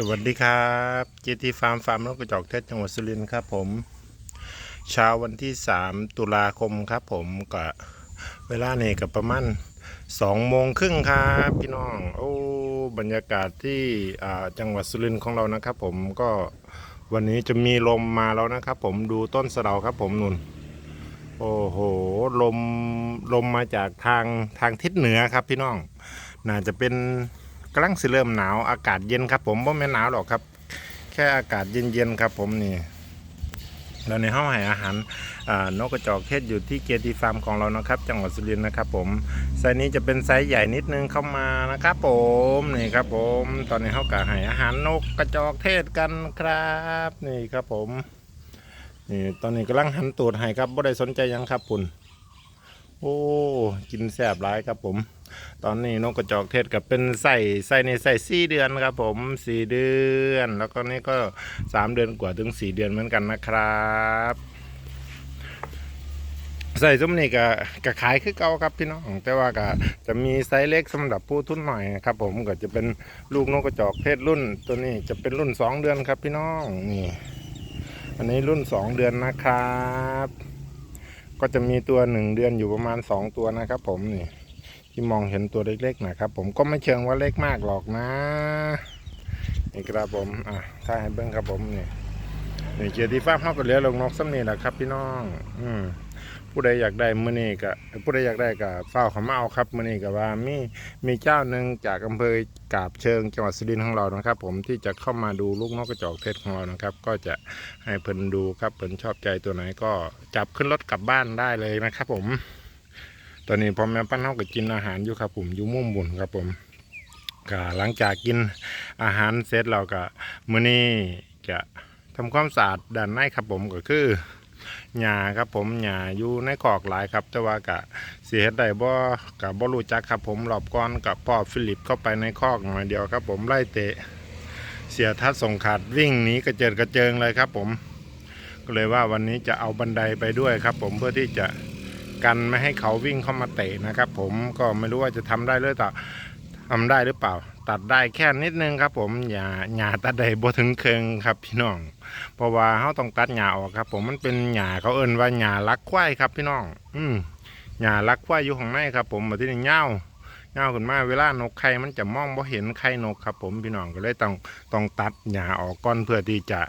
สวัสดีครับเจทีฟาร์มฟาร์มนกกระจอกเทศจังหวัดสุรินทร์ครับผมเช้าวันที่ 3 ตุลาคมครับผมก็เวลาเนี่ยกับประมาณ2โมงครึ่งครับพี่น้องโอ้บรรยากาศที่อ่าจังหวัดสุรินทร์ของเรานะครับผมก็วันนี้จะมีลมมาแล้วนะครับผมดูต้นสะเดาครับผมนุ่นโอ้โหลมลมมาจากทางทางทิศเหนือครับพี่น้อง น่าจะเป็น กำลังสิเริ่มหนาวอากาศเย็นครับ ผมว่าไม่หนาวหรอกครับ แค่อากาศเย็นๆครับ ผมนี่เราในห้องให้อาหารนกกระจอกเทศอยู่ที่เกียรติฟาร์มของเรานะครับ จังหวัดสุรินทร์นะครับผมไซส์นี้จะเป็นไซส์ใหญ่นิดนึงเข้ามานะครับผมนี่ครับผมตอนนี้เขากะให้อาหารนกกระจอกเทศกันครับ นี่ครับผมนี่ตอนนี้กำลังหันตูดให้ครับบ่ได้สนใจยังครับคุณ โอ้กินแซ่บร้ายครับผม ตอนนี้นกกระจอกเทศกับเป็นใส่ใส่ในใส่สี่เดือนครับผมสี่เดือน แล้วก็นี่ก็สามเดือนกว่าถึงสี่เดือนเหมือนกันนะครับใส่ซุ้มนี่ก็ก็ขายคือเก่าครับพี่น้องแต่ว่าก็จะมีไซส์เล็กสำหรับผู้ทุนหน่อยครับผมก็จะเป็นลูกนกกระจอกเทศรุ่น ตัวนี้จะเป็นรุ่นสองเดือนครับพี่น้องนี่ อันนี้รุ่นสองเดือนนะครับ ก็จะมีตัวหนึ่งเดือนอยู่ประมาณสองตัวนะครับ ผมนี่ที่มองเห็นตัวเล็กๆนะครับ ผมก็ไม่เชิงว่าเล็กมากหรอกนะนี่ครับผมอะถ้าให้เบิ้งครับผมนี่นี่เกียรติฟ้ามเขาก็เหลือลงนกซ้ำนี่แหละครับ พี่น้อง อืม ผู้ใดอยากได้มื้อนี้ก็ผู้ใดอยากได้ก็เฝ้าเขามาเอาครับมื้อนี้ก็ว่ามีมีเจ้าหนึ่งจากอำเภอกาบเชิงจังหวัดสุรินทร์ของเรานะครับ ผมที่จะเข้ามาดูลูกนกกระจอกเทศของเรานะครับ ก็จะให้เพิ่นดูครับเพิ่นชอบใจตัวไหนก็จับขึ้นรถกลับบ้านได้เลยนะครับ ผม ตอนนี้พ่อแม่ป้าเฮาก็กินอาหารอยู่ครับ ผมอยู่มุมบุญครับผมก็หลังจากกินอาหารเสร็จเราก็มื้อนี้จะทำความสะอาดด้านในครับผมก็คือ หญ้าครับผมหญ้าอยู่ในคอกหลายครับ แต่ว่ากะสิเฮ็ดได้บ่ก็บ่รู้จักครับผมรอบก่อนกับพ่อฟิลิปเข้าไปในคอกหน่อยเดียวครับ ผมไล่เตะ เสียทัดส่งขาดวิ่งหนีกระเจิดกระเจิงเลยครับ ผม ก็เลยว่าวันนี้จะเอาบันไดไปด้วยครับ ผมเพื่อที่จะกันไม่ให้เขาวิ่งเข้ามาเตะนะครับ ผมก็ไม่รู้ว่าจะทำได้หรือเปล่าทำได้หรือเปล่า ตัดได้แค่นิดนึงครับ ผมอย่าหญ้าตัดได้บ่ถึงเคืองครับพี่น้อง เพราะว่าเขาต้องตัดหญ้าออกครับ ผมมันเป็นหญ้าเขาเอิ้นว่าหญ้าลักควายครับ พี่น้อง อืมหญ้าลักควายอยู่ข้างในครับ ผมมาที่นี่เงาเงาขึ้นมาเวลานกไข่มันจะมองบ่เห็นไข่นกครับ ผมพี่น้องก็เลยต้องต้องตัดหญ้าออกก่อนเพื่อที่จะ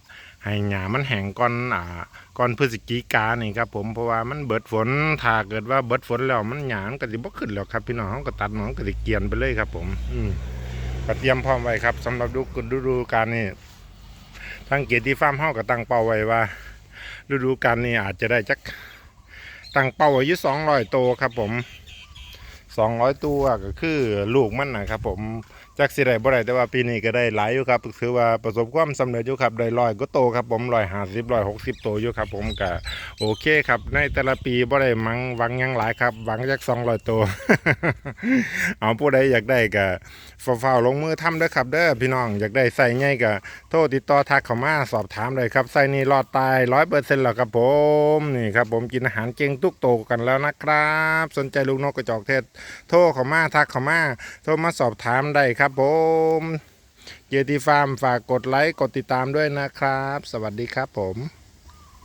ให้หญ้ามันแห้งก่อนอ่าก่อนพฤศจิกานี่ครับ ผมเพราะว่ามันเบิดฝนถ้าเกิดว่าเบิดฝนแล้วมันหยามันก็สิบ่ขึ้นแล้วครับ พี่น้องก็ตัดหนองก็สิเกียนไปเลยครับ ผม อืม ก็เตรียมพร้อมไว้ครับสำหรับดูฤดูการนี่ทางเกียรติฟาร์มเฮาก็ตั้งเป้าไว้ว่า ฤดูการนี้อาจจะได้จักตั้งเป้าไว้อยู่200ตัวครับผมสองร้อยตัวก็คือลูกมันนะครับผม จักสิได้บ่ได้แต่ว่าปีนี้ก็ได้หลายอยู่ครับถือว่าประสบความสำเร็จอยู่ครับได้ร้อยก็โตครับผมร้อยห้าสิบร้อยหกสิบโตอยู่ครับ ผมก็โอเคครับ ในแต่ละปีบ่ได้มังหวังยังหลายครับหวังจักสองร้อยตัวเอาผู้ใดอยากได้ก็เฝ้าๆลงมือทำเด้อครับเด้อพี่น้องอยากได้ใส่ง่ายก็โทรติดต่อทักเข้ามาสอบถามเลยครับใส่นี่รอดตายร้อยเปอร์เซ็นต์แล้วครับผมนี่ครับ ผมกินอาหารเก่งทุกโตกันแล้วนะครับ สนใจลูกนกกระจอกเทศ โทรเข้ามาทักเข้ามาโทรมาสอบถามได้ครับับผมเยติฟาร์มฝากกดไลค์กดติดตามด้วยนะครับ สวัสดีครับผม